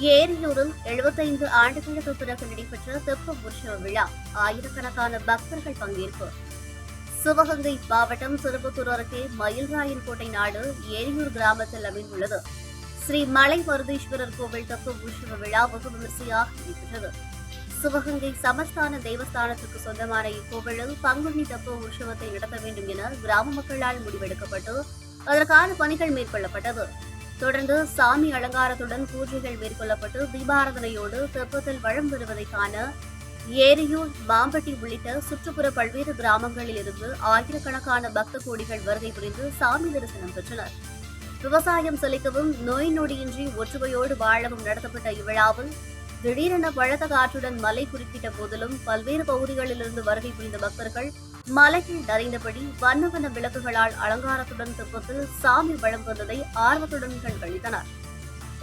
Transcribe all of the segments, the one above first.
ஏரியூரில் எழுபத்தைந்து ஆண்டுகளுக்கு பிறகு நடைபெற்ற தெப்ப உற்சவ விழா. ஆயிரக்கணக்கான பக்தர்கள் பங்கேற்பு. சிவகங்கை மாவட்டம் திருப்பத்தூர் அருகே மயில்ராயன்கோட்டை நாடு ஏரியூர் கிராமத்தில் அமைந்துள்ளது. ஸ்ரீ மலை மருதீஸ்வரர் கோவில் தப்பு உற்சவ விழா வெகு விமர்சையாக நடைபெற்றது. சிவகங்கை சமஸ்தான தேவஸ்தானத்துக்கு சொந்தமான இக்கோவிலில் பங்குனி தப்பு உற்சவத்தை நடத்த வேண்டும் என கிராம மக்களால் முடிவெடுக்கப்பட்டு அதற்கான பணிகள் மேற்கொள்ளப்பட்டது. தொடர்ந்து சாமி அலங்காரத்துடன் பூஜைகள் மேற்கொள்ளப்பட்டு தீபாராதனையோடு தெப்பத்தில் வளம் பெறுவதை காண ஏரியூர் மாம்பட்டி உள்ளிட்ட சுற்றுப்புற பல்வேறு கிராமங்களில் இருந்து ஆயிரக்கணக்கான பக்த கோடிகள் வருகை புரிந்து சாமி தரிசனம் பெற்றனர். விவசாயம் செழிக்கவும் நோய் நொடியின்றி ஒற்றுமையோடு வாழவும் நடத்தப்பட்ட இவ்விழாவில் திடீரென பலத்த காற்றுடன் மலை குறிப்பிட்ட போதிலும் பல்வேறு பகுதிகளிலிருந்து வருகை புரிந்த பக்தர்கள் மலையில் நிறைந்தபடி வண்ண வண்ண விளக்குகளால் அலங்காரத்துடன் தெப்பத்தில் சாமி வளம் வந்ததை ஆர்வத்துடன் கண்களித்தனர்.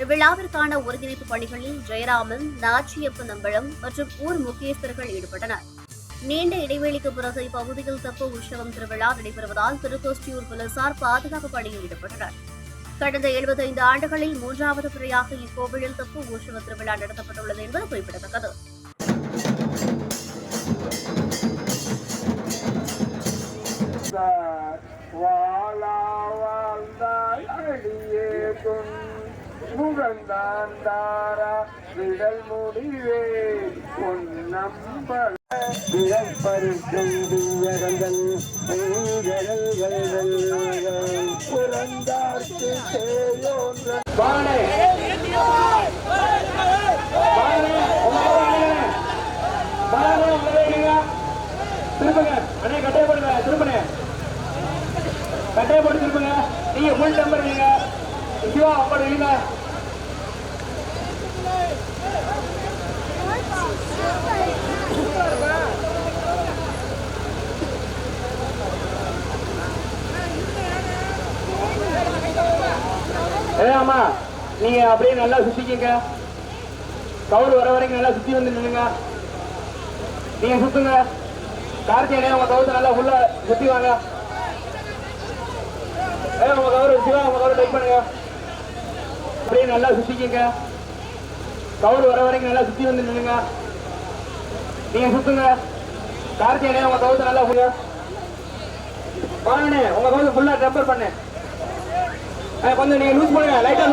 இவ்விழாவிற்கான ஒருங்கிணைப்பு பணிகளில் ஜெயராமன் நாச்சியப்ப நம்பளம் மற்றும் ஊர் முக்கியஸ்தர்கள் ஈடுபட்டனர். நீண்ட இடைவெளிக்கு பிறகு இப்பகுதியில் தப்பு உற்சவம் திருவிழா நடைபெறுவதால் திருக்கோஷ்டியூர் போலீசார் பாதுகாப்பு பணியில் ஈடுபட்டனர். கடந்த 75 ஆண்டுகளில் மூன்றாவது முறையாக இக்கோவிலில் தெப்ப உற்சவ திருவிழா நடத்தப்பட்டுள்ளது என்பது குறிப்பிடத்தக்கது. வாழா விடல் முடிவே பொன்னம்பல விடல் பருக்கும் திவ்யகந்தன் சேயோன்ற வாழை திருப்புங்க அண்ணே கட்டையை போடுங்க திருப்புங்க கட்டையை போட்டு திருப்புங்க நீங்க ஃபுல் நம்பர் நீங்க சிவா இல்லைங்க ஆமா நீங்க அப்படியே நல்லா சுத்திக்கங்க. கவுரு வர வரைக்கும் நல்லா சுத்தி வந்து நில்லுங்க. நீங்க சுத்துங்க. கார்த்திகனே உங்க கவுத்தை நல்லா ஃபுல்லா சுத்தி வாங்க. உங்க கவுரு சிவா உங்க கவுரு டைப் பண்ணுங்க. அப்படியே நல்லா சுத்திக்கங்க. கவுரு வர வரைக்கும் நல்லா சுத்தி வந்து நில்லுங்க. நீங்க சுத்துங்க. கார்த்திகனே உங்க கவுத்தை நல்லா உள்ள. வாங்கண்ணே உங்க கவுத்து ஃபுல்லா டெம்பர் பண்ணு. கொஞ்சம் நீங்க லூஸ் பண்ணுங்க லைட்டா